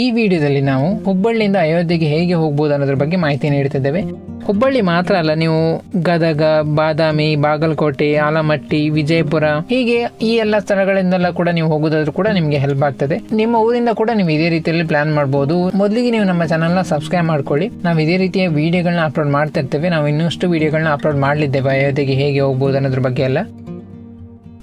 ಈ ವಿಡಿಯೋದಲ್ಲಿ ನಾವು ಹುಬ್ಬಳ್ಳಿಯಿಂದ ಅಯೋಧ್ಯೆಗೆ ಹೇಗೆ ಹೋಗ್ಬೋದು ಅನ್ನೋದ್ರ ಬಗ್ಗೆ ಮಾಹಿತಿ ನೀಡ್ತಿದ್ದೇವೆ ಹುಬ್ಬಳ್ಳಿ ಮಾತ್ರ ಅಲ್ಲ, ನೀವು ಗದಗ, ಬಾದಾಮಿ, ಬಾಗಲಕೋಟೆ, ಆಲಮಟ್ಟಿ, ವಿಜಯಪುರ, ಹೀಗೆ ಈ ಎಲ್ಲ ಸ್ಥಳಗಳಿಂದೆಲ್ಲ ಕೂಡ ನೀವು ಹೋಗೋದಾದ್ರೂ ಕೂಡ ನಿಮಗೆ ಹೆಲ್ಪ್ ಆಗ್ತದೆ. ನಿಮ್ಮ ಊರಿಂದ ಕೂಡ ನೀವು ಇದೇ ರೀತಿಯಲ್ಲಿ ಪ್ಲಾನ್ ಮಾಡಬಹುದು ಮೊದಲಿಗೆ ನೀವು ನಮ್ಮ ಚಾನಲ್ನ ಸಬ್ಸ್ಕ್ರೈಬ್ ಮಾಡ್ಕೊಳ್ಳಿ. ನಾವು ಇದೇ ರೀತಿಯ ವಿಡಿಯೋಗಳನ್ನ ಅಪ್ಲೋಡ್ ಮಾಡ್ತಿರ್ತೇವೆ ನಾವು ಇನ್ನಷ್ಟು ವಿಡಿಯೋಗಳನ್ನ ಅಪ್ಲೋಡ್ ಮಾಡಲಿದ್ದೇವೆ ಅಯೋಧ್ಯೆಗೆ ಹೇಗೆ ಹೋಗ್ಬೋದು ಅನ್ನೋದ್ರ ಬಗ್ಗೆ ಎಲ್ಲ.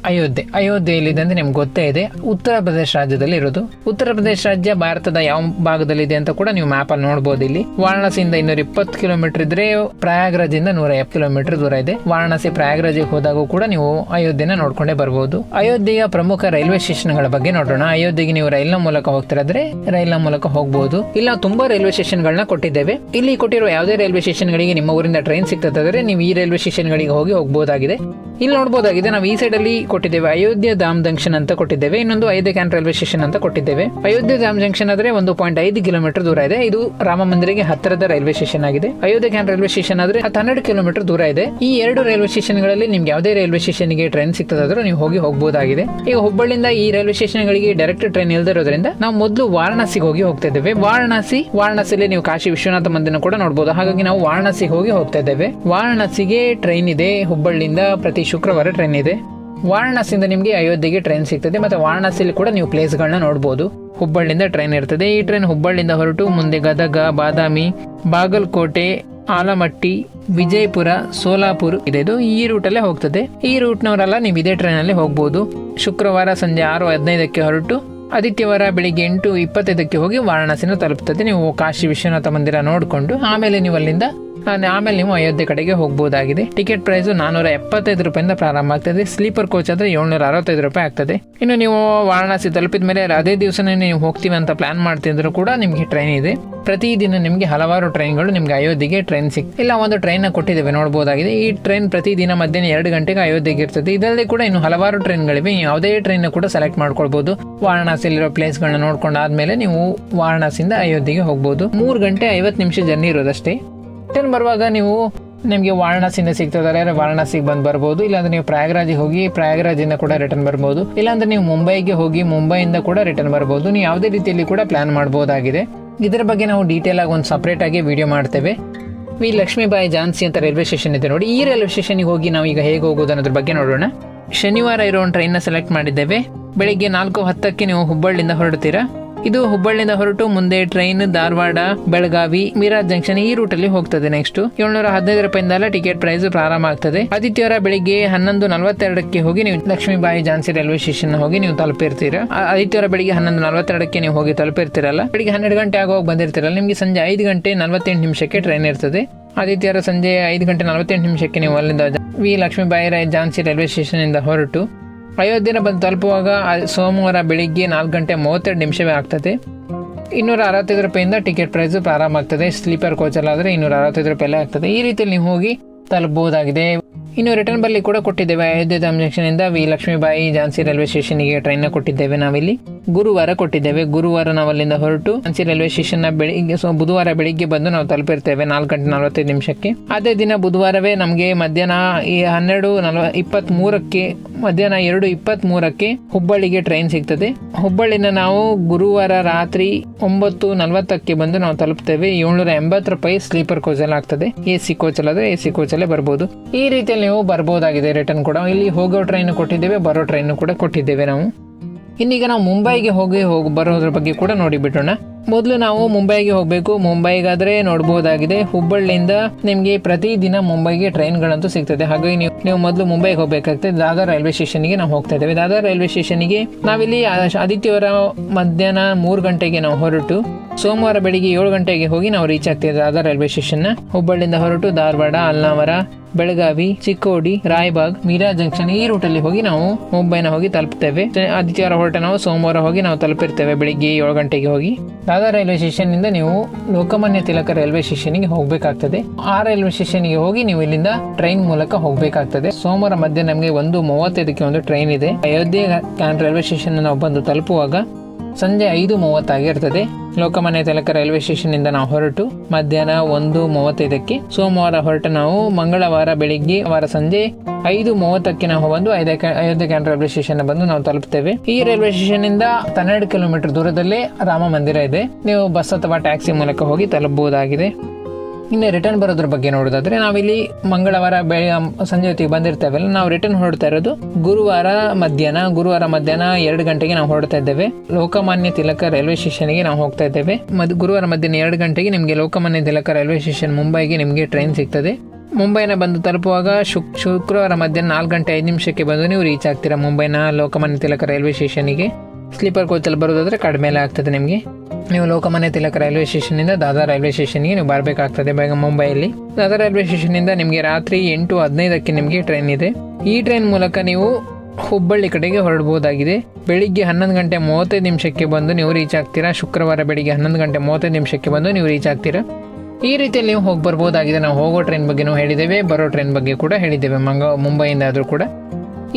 ಅಯೋಧ್ಯೆ ಅಯೋಧ್ಯೆ ಎಲ್ಲಿದೆ ನಿಮ್ಗೆ ಗೊತ್ತೇ ಇದೆ. ಉತ್ತರ ಪ್ರದೇಶ ರಾಜ್ಯದಲ್ಲಿ ಇರೋದು. ಉತ್ತರ ಪ್ರದೇಶ ರಾಜ್ಯ ಭಾರತದ ಯಾವ ಭಾಗದಲ್ಲಿದೆ ಅಂತ ಕೂಡ ನೀವು ಮ್ಯಾಪ್ ಅಲ್ಲಿ ನೋಡಬಹುದು ಇಲ್ಲಿ. ವಾರಣಾಸಿಯಿಂದ ಇನ್ನೂರ ಇಪ್ಪತ್ತು ಕಿಲೋಮೀಟರ್ ಇದ್ರೆ ಪ್ರಯಾಗ್ರಾಜಿಂದ ನೂರ ಎಪ್ಪತ್ತು ಕಿಲೋಮೀಟರ್ ದೂರ ಇದೆ. ವಾರಣಾಸಿ ಪ್ರಯಾಗ್ರಾಜಿಗೆ ಹೋದಾಗ ಕೂಡ ನೀವು ಅಯೋಧ್ಯೆನ ನೋಡ್ಕೊಂಡೇ ಬರಬಹುದು ಅಯೋಧ್ಯೆಯ ಪ್ರಮುಖ ರೈಲ್ವೆ ಸ್ಟೇಷನ್ಗಳ ಬಗ್ಗೆ ನೋಡೋಣ. ಅಯೋಧ್ಯೆಗೆ ನೀವು ರೈಲ್ನ ಮೂಲಕ ಹೋಗ್ತಿರಾದ್ರೆ ರೈಲ್ನ ಮೂಲಕ ಹೋಗಬಹುದು ಇಲ್ಲ, ತುಂಬಾ ರೈಲ್ವೆ ಸ್ಟೇಷನ್ಗಳನ್ನ ಕೊಟ್ಟಿದ್ದೇವೆ. ಇಲ್ಲಿ ಕೊಟ್ಟಿರುವ ಯಾವುದೇ ರೈಲ್ವೆ ಸ್ಟೇಷನ್ಗಳಿಗೆ ನಿಮ್ಮ ಊರಿಂದ ಟ್ರೈನ್ ಸಿಗ್ತದಾದ್ರೆ ನೀವು ಈ ರೈಲ್ವೆ ಸ್ಟೇಷನ್ಗಳಿಗೆ ಹೋಗಿ ಹೋಗಬಹುದಾಗಿದೆ ಇಲ್ಲಿ ನೋಡಬಹುದಾಗಿದೆ ನಾವು ಈ ಸೈಡ್ ಅಲ್ಲಿ ಕೊಟ್ಟಿದ್ದೇವೆ. ಅಯೋಧ್ಯೆ ಧಾಮ್ ಜಂಕ್ಷನ್ ಅಂತ ಕೊಟ್ಟಿದ್ದೇವೆ. ಇನ್ನೊಂದು ಅಯೋಧ್ಯೆ ಕ್ಯಾನ್ ರೈಲ್ವೆ ಸ್ಟೇಷನ್ ಅಂತ ಕೊಟ್ಟಿದ್ದೇವೆ. ಅಯೋಧ್ಯೆ ಧಾಮ್ ಜಂಕ್ಷನ್ ಆದ್ರೆ ಒಂದು ಪಾಯಿಂಟ್ ಐದು ಕಿಲೋಮೀಟರ್ ದೂರ ಇದೆ. ಇದು ರಾಮ ಮಂದಿರಿಗೆ ಹತ್ತಿರದ ರೈಲ್ವೆ ಸ್ಟೇಷನ್ ಆಗಿದೆ. ಅಯೋಧ್ಯೆ ಕ್ಯಾನ್ ರೈಲ್ವೆ ಸ್ಟೇಷನ್ ಆದ್ರೆ ಹನ್ನೆರಡು ಕಿಲೋಮೀಟರ್ ದೂರ ಇದೆ. ಈ ಎರಡು ರೈಲ್ವೆ ಸ್ಟೇಷನ್ಗಳಲ್ಲಿ ನಿಮ್ಗೆ ಯಾವುದೇ ರೈಲ್ವೆ ಸ್ಟೇಷನ್ಗೆ ಟ್ರೈನ್ ಸಿಗ್ತದಾದ್ರೂ ನೀವು ಹೋಗಿ ಹೋಗಬಹುದಾಗಿದೆ ಈಗ ಹುಬ್ಬಳ್ಳಿಯಿಂದ ಈ ರೈಲ್ವೆ ಸ್ಟೇಷನ್ ಗಳಿಗೆ ಡೈರೆಕ್ಟ್ ಟ್ರೈನ್ ಇಲ್ದಿರೋದ್ರಿಂದ ನಾವು ಮೊದಲು ವಾರಣಾಸಿಗೆ ಹೋಗಿ ಹೋಗ್ತಾ ಇದ್ದೇವೆ. ವಾರಣಾಸಿ, ವಾರಣಾಸಿಯಲ್ಲಿ ನೀವು ಕಾಶಿ ವಿಶ್ವನಾಥ ಮಂದಿರ ಕೂಡ ನೋಡಬಹುದು ಹಾಗಾಗಿ ನಾವು ವಾರಣಾಸಿಗೆ ಹೋಗಿ ಹೋಗ್ತಾ ಇದ್ದೇವೆ. ವಾರಣಾಸಿಗೆ ಟ್ರೈನ್ ಇದೆ ಹುಬ್ಬಳ್ಳಿಯಿಂದ ಪ್ರತಿ ಶುಕ್ರವಾರ ಟ್ರೈನ್ ಇದೆ. ವಾರಣಾಸಿಯಿಂದ ನಿಮಗೆ ಅಯೋಧ್ಯೆಗೆ ಟ್ರೈನ್ ಸಿಗ್ತದೆ. ಮತ್ತೆ ವಾರಣಾಸಿಯಲ್ಲಿ ಕೂಡ ನೀವು ಪ್ಲೇಸ್ಗಳನ್ನ ನೋಡಬಹುದು ಹುಬ್ಬಳ್ಳಿಯಿಂದ ಟ್ರೈನ್ ಇರ್ತದೆ. ಈ ಟ್ರೈನ್ ಹುಬ್ಬಳ್ಳಿಯಿಂದ ಹೊರಟು ಮುಂದೆ ಗದಗ, ಬಾದಾಮಿ, ಬಾಗಲಕೋಟೆ, ಆಲಮಟ್ಟಿ, ವಿಜಯಪುರ, ಸೋಲಾಪುರ ಇದೆ. ಇದು ಈ ರೂಟಲ್ಲೇ ಹೋಗ್ತದೆ. ಈ ರೂಟ್ನವರೆಲ್ಲ ನೀವು ಇದೇ ಟ್ರೈನಲ್ಲಿ ಹೋಗ್ಬೋದು. ಶುಕ್ರವಾರ ಸಂಜೆ ಆರು ಹದಿನೈದಕ್ಕೆ ಹೊರಟು ಆದಿತ್ಯವಾರ ಬೆಳಿಗ್ಗೆ ಎಂಟು ಇಪ್ಪತ್ತೈದಕ್ಕೆ ಹೋಗಿ ವಾರಣಾಸಿನ ತಲುಪುತ್ತದೆ ನೀವು ಕಾಶಿ ವಿಶ್ವನಾಥ ಮಂದಿರ ನೋಡಿಕೊಂಡು ಆಮೇಲೆ ನೀವು ಅಲ್ಲಿಂದ ಆಮೇಲೆ ನೀವು ಅಯೋಧ್ಯೆ ಕಡೆಗೆ ಹೋಗಬಹುದಾಗಿದೆ ಟಿಕೆಟ್ ಪ್ರೈಸ್ ನಾನೂರ ಎಪ್ಪತ್ತೈದು ರೂಪಾಯಿಂದ ಪ್ರಾರಂಭ ಆಗ್ತದೆ. ಸ್ಲೀಪರ್ ಕೋಚ್ ಆದ್ರೆ ಏಳ್ನೂರ ಅರವತ್ತೈದು ರೂಪಾಯಿ ಆಗ್ತದೆ. ಇನ್ನು ನೀವು ವಾರಣಾಸಿ ತಲುಪಿದ ಮೇಲೆ ಅದೇ ದಿವಸನೇ ನೀವು ಹೋಗ್ತೀವಿ ಅಂತ ಪ್ಲಾನ್ ಮಾಡ್ತಿದ್ರು ಕೂಡ ನಿಮಗೆ ಟ್ರೈನ್ ಇದೆ. ಪ್ರತಿದಿನ ನಿಮಗೆ ಹಲವಾರು ಟ್ರೈನ್ಗಳು ನಿಮಗೆ ಅಯೋಧ್ಯೆಗೆ ಟ್ರೈನ್ ಸಿಕ್ ಇಲ್ಲ, ಒಂದು ಟ್ರೈನ್ ಕೊಟ್ಟಿದ್ದೇವೆ ನೋಡಬಹುದಾಗಿದೆ ಈ ಟ್ರೈನ್ ಪ್ರತಿದಿನ ಮಧ್ಯಾಹ್ನ ಎರಡು ಗಂಟೆಗೆ ಅಯೋಧ್ಯೆಗೆ ಇರ್ತದೆ. ಇದರಲ್ಲಿ ಕೂಡ ಇನ್ನು ಹಲವಾರು ಟ್ರೈನ್ಗಳಿವೆ ಯಾವುದೇ ಟ್ರೈನ್ ಕೂಡ ಸೆಲೆಕ್ಟ್ ಮಾಡ್ಕೊಳ್ಬಹುದು ವಾರಣಾಸಿಯಲ್ಲಿರೋ ಪ್ಲೇಸ್ಗಳನ್ನ ನೋಡ್ಕೊಂಡಾದ್ಮೇಲೆ ನೀವು ವಾರಣಾಸಿಯಿಂದ ಅಯೋಧ್ಯೆಗೆ ಹೋಗ್ಬೋದು. ಮೂರು ಗಂಟೆ ಐವತ್ತು ನಿಮಿಷ ಜರ್ನಿ ಇರೋದಷ್ಟೇ. ರಿಟರ್ನ್ ಬರುವಾಗ ನೀವು ನಿಮಗೆ ವಾರಣಾಸಿಯಿಂದ ಸಿಗ್ತದಾರೆ ವಾರಣಾಸಿಗೆ ಬಂದು ಬರ್ಬೋದು, ಇಲ್ಲಾಂದ್ರೆ ನೀವು ಪ್ರಯಾಗ್ರಾಜಿಗೆ ಹೋಗಿ ಪ್ರಯಾಗ್ರಾಜಿಂದ ಕೂಡ ರಿಟರ್ನ್ ಬರ್ಬೋದು, ಇಲ್ಲಾಂದ್ರೆ ನೀವು ಮುಂಬೈಗೆ ಹೋಗಿ ಮುಂಬೈಯಿಂದ ಕೂಡ ರಿಟರ್ನ್ ಬರ್ಬೋದು, ನೀವು ಯಾವುದೇ ರೀತಿಯಲ್ಲಿ ಕೂಡ ಪ್ಲಾನ್ ಮಾಡ್ಬೋದಾಗಿದೆ. ಇದರ ಬಗ್ಗೆ ನಾವು ಡೀಟೇಲ್ ಆಗಿ ಒಂದು ಸಪ್ರೇಟ್ ಆಗಿ ವಿಡಿಯೋ ಮಾಡ್ತೇವೆ. ವಿ ಲಕ್ಷ್ಮೀಬಾಯಿ ಝಾನ್ಸಿ ಅಂತ ರೈಲ್ವೆ ಸ್ಟೇಷನ್ ಇದೆ ನೋಡಿ, ಈ ರೈಲ್ವೆ ಸ್ಟೇಷನ್ಗೆ ಹೋಗಿ ನಾವು ಈಗ ಹೇಗೆ ಹೋಗೋದು ಅನ್ನೋದ್ರ ಬಗ್ಗೆ ನೋಡೋಣ. ಶನಿವಾರ ಇರೋ ಒಂದು ಟ್ರೈನ್ನ ಸೆಲೆಕ್ಟ್ ಮಾಡಿದ್ದೇವೆ. ಬೆಳಿಗ್ಗೆ ನಾಲ್ಕು ಹತ್ತಕ್ಕೆ ನೀವು ಹುಬ್ಬಳ್ಳಿಯಿಂದ ಹೊರಡ್ತೀರಾ? ಇದು ಹುಬ್ಬಳ್ಳಿಯಿಂದ ಹೊರಟು ಮುಂದೆ ಟ್ರೈನ್ ಧಾರವಾಡ, ಬೆಳಗಾವಿ, ಮೀರಾಜ್ ಜಂಕ್ಷನ್ ಈ ರೂಟ್ ಅಲ್ಲಿ ಹೋಗ್ತದೆ ನೆಕ್ಸ್ಟ್ ಏಳ್ನೂರ ಹದಿನೈದು ರೂಪಾಯಿಂದ ಟಿಕೆಟ್ ಪ್ರೈಸ್ ಪ್ರಾರಂಭ ಆಗ್ತದೆ. ಆದಿತ್ಯವಾರ ಬೆಳಿಗ್ಗೆ ಹನ್ನೊಂದು ನಲವತ್ತೆರಡಕ್ಕೆ ಹೋಗಿ ನೀವು ಲಕ್ಷ್ಮೀಬಾಯಿ ಝಾನ್ಸಿ ರೈಲ್ವೆ ಸ್ಟೇಷನ್ ಹೋಗಿ ನೀವು ತಲುಪಿರ್ತೀರಾ. ಆದಿತ್ಯವಾರ ಬೆಳಿಗ್ಗೆ ಹನ್ನೊಂದು ನಲವತ್ತೆರಡಕ್ಕೆ ನೀವು ಹೋಗಿ ತಲುಪಿರ್ತೀರಲ್ಲ? ಬೆಳಿಗ್ಗೆ ಹನ್ನೆರಡು ಗಂಟೆ ಆಗುವಾಗ ಬಂದಿರ್ತೀರಲ್ಲ? ನಿಮಗೆ ಸಂಜೆ ಐದು ಗಂಟೆ ನಲವತ್ತೆಂಟು ನಿಮಿಷಕ್ಕೆ ಟ್ರೈನ್ ಇರ್ತದೆ. ಆದಿತ್ಯವಾರ ಸಂಜೆ ಐದು ಗಂಟೆ ನಲವತ್ತೆಂಟು ನಿಮಿಷಕ್ಕೆ ನೀವು ಅಲ್ಲಿಂದ V Lakshmibai Rai Jhansi railway station ಇಂದ ಹೊರಟು. ಅಯೋಧ್ಯೆನ ಬಂದು ತಲುಪುವಾಗ ಸೋಮವಾರ ಬೆಳಿಗ್ಗೆ ನಾಲ್ಕು ಗಂಟೆ ಮೂವತ್ತೆರಡು ನಿಮಿಷವೇ ಆಗ್ತದೆ. ಇನ್ನೂರ ಅರವತ್ತೈದು ರೂಪಾಯಿಂದ ಟಿಕೆಟ್ ಪ್ರೈಸು ಪ್ರಾರಂಭ ಆಗ್ತದೆ. ಸ್ಲೀಪರ್ ಕೋಚಲ್ಲಾದರೆ ಇನ್ನೂರ ಅರವತ್ತೈದು ರೂಪಾಯಿ ಆಗ್ತದೆ. ಈ ರೀತಿಯಲ್ಲಿ ನೀವು ಹೋಗಿ ತಲುಪಬಹುದಾಗಿದೆ. ಇನ್ನು ರಿಟರ್ನ್ ಬಲ್ಲಿ ಕೂಡ ಕೊಟ್ಟಿದ್ದೇವೆ. ಅಯೋಧ್ಯೆ ಧಾಮ್ ಜಂಕ್ಷನ್ ಇಂದ ವಿ ಲಕ್ಷ್ಮೀಬಾಯಿ ಝಾನ್ಸಿ ರೈಲ್ವೆ ಸ್ಟೇಷನ್ಗೆ ಟ್ರೈನ್ ಕೊಟ್ಟಿದ್ದೇವೆ ನಾವಿಲ್ಲಿ. ಗುರುವಾರ ಕೊಟ್ಟಿದ್ದೇವೆ. ಗುರುವಾರ ನಾವು ಅಲ್ಲಿಂದ ಹೊರಟು ಅಂಚೆ ರೈಲ್ವೆ ಸ್ಟೇಷನ್ ಬೆಳಿಗ್ಗೆ ಸೊ, ಬುಧವಾರ ಬೆಳಿಗ್ಗೆ ಬಂದು ನಾವು ತಲುಪಿರ್ತೇವೆ ನಾಲ್ಕು ಗಂಟೆ ನಲವತ್ತೈದು ನಿಮಿಷಕ್ಕೆ. ಅದೇ ದಿನ ಬುಧವಾರವೇ ನಮಗೆ ಮಧ್ಯಾಹ್ನ ಈ ಹನ್ನೆರಡು ನಲ್ವ ಇಪ್ಪತ್ತ್ ಮೂರಕ್ಕೆ ಮಧ್ಯಾಹ್ನ ಎರಡು ಇಪ್ಪತ್ತ್ ಮೂರಕ್ಕೆ ಹುಬ್ಬಳ್ಳಿಗೆ ಟ್ರೈನ್ ಸಿಗ್ತದೆ. ಹುಬ್ಬಳ್ಳಿನ ನಾವು ಗುರುವಾರ ರಾತ್ರಿ ಒಂಬತ್ತು ನಲವತ್ತಕ್ಕೆ ಬಂದು ನಾವು ತಲುಪ್ತೇವೆ. ಏಳ್ನೂರ ಎಂಬತ್ತು ರೂಪಾಯಿ ಸ್ಲೀಪರ್ ಕೋಚಲ್ಲಿ ಆಗ್ತದೆ. ಎ ಸಿ ಕೋಚಲ್ ಆದರೆ ಎ ಸಿ ಕೋಚಲ್ಲೇ ಬರ್ಬೋದು. ಈ ರೀತಿಯಲ್ಲಿ ನೀವು ಬರ್ಬೋದಾಗಿದೆ ರಿಟರ್ನ್ ಕೂಡ. ಇಲ್ಲಿ ಹೋಗೋ ಟ್ರೈನ್ ಕೊಟ್ಟಿದ್ದೇವೆ, ಬರೋ ಟ್ರೈನ್ ಕೂಡ ಕೊಟ್ಟಿದ್ದೇವೆ ನಾವು. ಇನ್ನೀಗ ನಾವು ಮುಂಬೈಗೆ ಹೋಗಿ ಹೋಗಿ ಬರೋದ್ರ ಬಗ್ಗೆ ಕೂಡ ನೋಡಿ ಮೊದಲು ನಾವು ಮುಂಬೈಗೆ ಹೋಗಬೇಕು. ಮುಂಬೈಗಾದ್ರೆ ನೋಡಬಹುದಾಗಿದೆ ಹುಬ್ಬಳ್ಳಿಯಿಂದ ನಿಮಗೆ ಪ್ರತಿದಿನ ಮುಂಬೈಗೆ ಟ್ರೈನ್ಗಳಂತೂ ಸಿಗ್ತದೆ. ಹಾಗಾಗಿ ನೀವು ನೀವು ಮೊದಲು ಮುಂಬೈಗೆ ಹೋಗಬೇಕಾಗ್ತದೆ. ದಾದಾ ರೈಲ್ವೆ ಸ್ಟೇಷನ್ಗೆ ನಾವು ಹೋಗ್ತಾ ಇದ್ದೇವೆ. ದಾದಾ ರೈಲ್ವೆ ಸ್ಟೇಷನ್ಗೆ ನಾವಿಲ್ಲಿ ಆದಿತ್ಯವಾರ ಮಧ್ಯಾಹ್ನ ಮೂರು ಗಂಟೆಗೆ ನಾವು ಹೊರಟು, ಸೋಮವಾರ ಬೆಳಿಗ್ಗೆ ಏಳು ಗಂಟೆಗೆ ಹೋಗಿ ನಾವು ರೀಚ್ ಆಗ್ತೇವೆ ದಾದಾ ರೈಲ್ವೆ ಸ್ಟೇಷನ್ ಹುಬ್ಬಳ್ಳಿಯಿಂದ ಹೊರಟು ಧಾರವಾಡ, ಅಲ್ನಾವರ ಬೆಳಗಾವಿ, ಚಿಕ್ಕೋಡಿ, ರಾಯಬಾಗ್, ಮೀರಾ ಜಂಕ್ಷನ್ ಈ ರೂಟಲ್ಲಿ ಹೋಗಿ ನಾವು ಮುಂಬೈನ ಹೋಗಿ ತಲುಪ್ತೇವೆ. ಆದಿತ್ಯವಾರ ಹೊರಟ ನಾವು ಸೋಮವಾರ ಹೋಗಿ ನಾವು ತಲುಪಿರ್ತೇವೆ ಬೆಳಿಗ್ಗೆ ಏಳು ಗಂಟೆಗೆ ಹೋಗಿ. ದಾದಾ ರೈಲ್ವೆ ಸ್ಟೇಷನ್ನಿಂದ ನೀವು ಲೋಕಮಾನ್ಯ ತಿಲಕ ರೈಲ್ವೆ ಸ್ಟೇಷನ್ಗೆ ಹೋಗಬೇಕಾಗ್ತದೆ. ಆ ರೈಲ್ವೆ ಸ್ಟೇಷನ್ಗೆ ಹೋಗಿ ನೀವು ಇಲ್ಲಿಂದ ಟ್ರೈನ್ ಮೂಲಕ ಹೋಗಬೇಕಾಗ್ತದೆ. ಸೋಮವಾರ ಮಧ್ಯೆ ನಮಗೆ ಒಂದು ಮೂವತ್ತೈದಕ್ಕೆ ಒಂದು ಟ್ರೈನ್ ಇದೆ. ಅಯೋಧ್ಯೆ ಕ್ಯಾನ್ ರೈಲ್ವೆ ಸ್ಟೇಷನ್ ನಾವು ಬಂದು ತಲುಪುವಾಗ ಸಂಜೆ ಐದು ಮೂವತ್ತಾಗಿರ್ತದೆ ಲೋಕಮಾನ್ಯ ತಿಲಕ ರೈಲ್ವೆ ಸ್ಟೇಷನ್ ಇಂದ ನಾವು ಹೊರಟು ಮಧ್ಯಾಹ್ನ ಒಂದು ಮೂವತ್ತೈದಕ್ಕೆ ಸೋಮವಾರ ಹೊರಟ ನಾವು ಮಂಗಳವಾರ ಬೆಳಿಗ್ಗೆ ವಾರ ಸಂಜೆ ಐದು ಮೂವತ್ತಕ್ಕೆ ನಾವು ಬಂದು ಐದಕ್ಕೆ ಕ್ಯಾಂಟ್ ರೈಲ್ವೆ ಸ್ಟೇಷನ್ ಬಂದು ನಾವು ತಲುಪ್ತೇವೆ. ಈ ರೈಲ್ವೆ ಸ್ಟೇಷನ್ ಇಂದ ಹನ್ನೆರಡು ಕಿಲೋಮೀಟರ್ ದೂರದಲ್ಲೇ ರಾಮ ಮಂದಿರ ಇದೆ. ನೀವು ಬಸ್ ಅಥವಾ ಟ್ಯಾಕ್ಸಿ ಮೂಲಕ ಹೋಗಿ ತಲುಪಬಹುದಾಗಿದೆ. ಇನ್ನು ರಿಟರ್ನ್ ಬರೋದ್ರ ಬಗ್ಗೆ ನೋಡೋದಾದ್ರೆ ನಾವಿಲ್ಲಿ ಮಂಗಳವಾರ ಬೆಳೆ ಸಂಜೆ ಹೊತ್ತಿಗೆ ಬಂದಿರ್ತೇವಲ್ಲ ನಾವು ರಿಟರ್ನ್ ಹೊರಡ್ತಾ ಇರೋದು ಗುರುವಾರ ಮಧ್ಯಾಹ್ನ ಗುರುವಾರ ಮಧ್ಯಾಹ್ನ ಎರಡು ಗಂಟೆಗೆ ನಾವು ಹೊರಡ್ತಾ ಇದ್ದೇವೆ. ಲೋಕಮಾನ್ಯ ತಿಲಕ ರೈಲ್ವೆ ಸ್ಟೇಷನ್ಗೆ ನಾವು ಹೋಗ್ತಾ ಇದ್ದೇವೆ. ಮತ್ತು ಗುರುವಾರ ಮಧ್ಯಾಹ್ನ ಎರಡು ಗಂಟೆಗೆ ನಿಮಗೆ ಲೋಕಮಾನ್ಯ ತಿಲಕ ರೈಲ್ವೆ ಸ್ಟೇಷನ್ ಮುಂಬೈಗೆ ನಿಮಗೆ ಟ್ರೈನ್ ಸಿಗ್ತದೆ. ಮುಂಬೈನ ಬಂದು ತಲುಪುವಾಗ ಶುಕ್ ಶುಕ್ರವಾರ ಮಧ್ಯಾಹ್ನ ನಾಲ್ಕು ಗಂಟೆ ಐದು ನಿಮಿಷಕ್ಕೆ ಬಂದು ನೀವು ರೀಚ್ ಆಗ್ತೀರಾ ಮುಂಬೈನ ಲೋಕಮಾನ್ಯ ತಿಲಕ ರೈಲ್ವೆ ಸ್ಟೇಷನಿಗೆ. ಸ್ಲೀಪರ್ ಕೋಚಲ್ಲಿ ಬರೋದಾದರೆ ಕಡಿಮೆ ಆಗ್ತದೆ ನಿಮಗೆ. ನೀವು ಲೋಕಮಾನ್ಯ ತಿಲಕ ರೈಲ್ವೆ ಸ್ಟೇಷನಿಂದ ದಾದಾ ರೈಲ್ವೆ ಸ್ಟೇಷನ್ಗೆ ನೀವು ಬರಬೇಕಾಗ್ತದೆ ಬೇಗ ಮುಂಬೈಯಲ್ಲಿ. ದಾದಾ ರೈಲ್ವೆ ಸ್ಟೇಷನಿಂದ ನಿಮಗೆ ರಾತ್ರಿ ಎಂಟು ಹದಿನೈದಕ್ಕೆ ನಿಮಗೆ ಟ್ರೈನ್ ಇದೆ. ಈ ಟ್ರೈನ್ ಮೂಲಕ ನೀವು ಹುಬ್ಬಳ್ಳಿ ಕಡೆಗೆ ಹೊರಡ್ಬೋದಾಗಿದೆ. ಬೆಳಿಗ್ಗೆ ಹನ್ನೊಂದು ಗಂಟೆ ಮೂವತ್ತೈದು ನಿಮಿಷಕ್ಕೆ ಬಂದು ನೀವು ರೀಚ್ ಆಗ್ತೀರಾ? ಶುಕ್ರವಾರ ಬೆಳಿಗ್ಗೆ ಹನ್ನೊಂದು ಗಂಟೆ ಮೂವತ್ತೈದು ನಿಮಿಷಕ್ಕೆ ಬಂದು ನೀವು ರೀಚ್ ಆಗ್ತೀರಾ? ಈ ರೀತಿಯಲ್ಲಿ ನೀವು ಹೋಗಿ ಬರ್ಬೋದಾಗಿದೆ. ನಾವು ಹೋಗೋ ಟ್ರೈನ್ ಬಗ್ಗೆ ನಾವು ಹೇಳಿದ್ದೇವೆ, ಬರೋ ಟ್ರೈನ್ ಬಗ್ಗೆ ಕೂಡ ಹೇಳಿದ್ದೇವೆ, ಮಂಗ ಮುಂಬೈಯಿಂದ ಆದರೂ ಕೂಡ.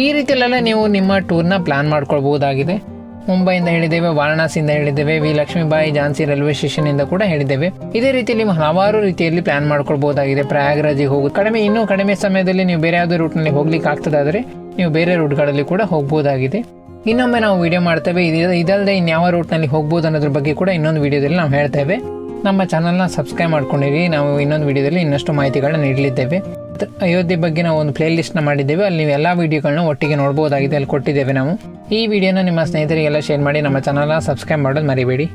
ಈ ರೀತಿಯಲ್ಲೆಲ್ಲ ನೀವು ನಿಮ್ಮ ಟೂರ್ನ ಪ್ಲಾನ್ ಮಾಡ್ಕೊಳ್ಬಹುದಾಗಿದೆ ಮುಂಬೈಯಿಂದ ಹೇಳಿದ್ದೇವೆ, ವಾರಣಾಸಿಯಿಂದ ಹೇಳಿದ್ದೇವೆ, V. Lakshmibai Jhansi railway station ಇಂದ ಕೂಡ ಹೇಳಿದ್ದೇವೆ. ಇದೇ ರೀತಿಯಲ್ಲಿ ಹಲವಾರು ರೀತಿಯಲ್ಲಿ ಪ್ಲಾನ್ ಮಾಡ್ಕೊಳ್ಬಹುದಾಗಿದೆ ಪ್ರಯಾಗ್ರಾಜಿಗೆ ಹೋಗೋದು ಕಡಿಮೆ, ಇನ್ನೂ ಕಡಿಮೆ ಸಮಯದಲ್ಲಿ ನೀವು ಬೇರೆ ಯಾವುದೇ ರೂಟ್ನಲ್ಲಿ ಹೋಗ್ಲಿಕ್ಕೆ ಆಗ್ತದಾದರೆ ನೀವು ಬೇರೆ ರೂಟ್ಗಳಲ್ಲಿ ಕೂಡ ಹೋಗ್ಬೋದಾಗಿದೆ. ಇನ್ನೊಮ್ಮೆ ನಾವು ವಿಡಿಯೋ ಮಾಡ್ತೇವೆ. ಇದು ಇದಲ್ಲದೆ ಇನ್ಯಾವ ರೂಟ್ನಲ್ಲಿ ಹೋಗ್ಬೋದು ಅನ್ನೋದ್ರ ಬಗ್ಗೆ ಕೂಡ ಇನ್ನೊಂದು ವಿಡಿಯೋದಲ್ಲಿ ನಾವು ಹೇಳ್ತೇವೆ. ನಮ್ಮ ಚಾನಲ್ನ ಸಬ್ಸ್ಕ್ರೈಬ್ ಮಾಡ್ಕೊಂಡಿರಿ. ನಾವು ಇನ್ನೊಂದು ವಿಡಿಯೋದಲ್ಲಿ ಇನ್ನಷ್ಟು ಮಾಹಿತಿಗಳನ್ನ ನೀಡಲಿದ್ದೇವೆ. ಅಯೋಧ್ಯೆ ಬಗ್ಗೆ ನಾವು ಒಂದು ಪ್ಲೇ ಲಿಸ್ಟ್ನ ಮಾಡಿದ್ದೇವೆ. ಅಲ್ಲಿ ನೀವು ಎಲ್ಲ ವೀಡಿಯೋಗಳನ್ನ ಒಟ್ಟಿಗೆ ನೋಡ್ಬೋದಾಗಿದೆ. ಅಲ್ಲಿ ಕೊಟ್ಟಿದ್ದೇವೆ ನಾವು. ಈ ವಿಡಿಯೋನ ನಿಮ್ಮ ಸ್ನೇಹಿತರಿಗೆಲ್ಲ ಶೇರ್ ಮಾಡಿ ನಮ್ಮ ಚಾನಲ್ನ ಸಬ್ಸ್ಕ್ರೈಬ್ ಮಾಡೋದು ಮರಿಬೇಡಿ.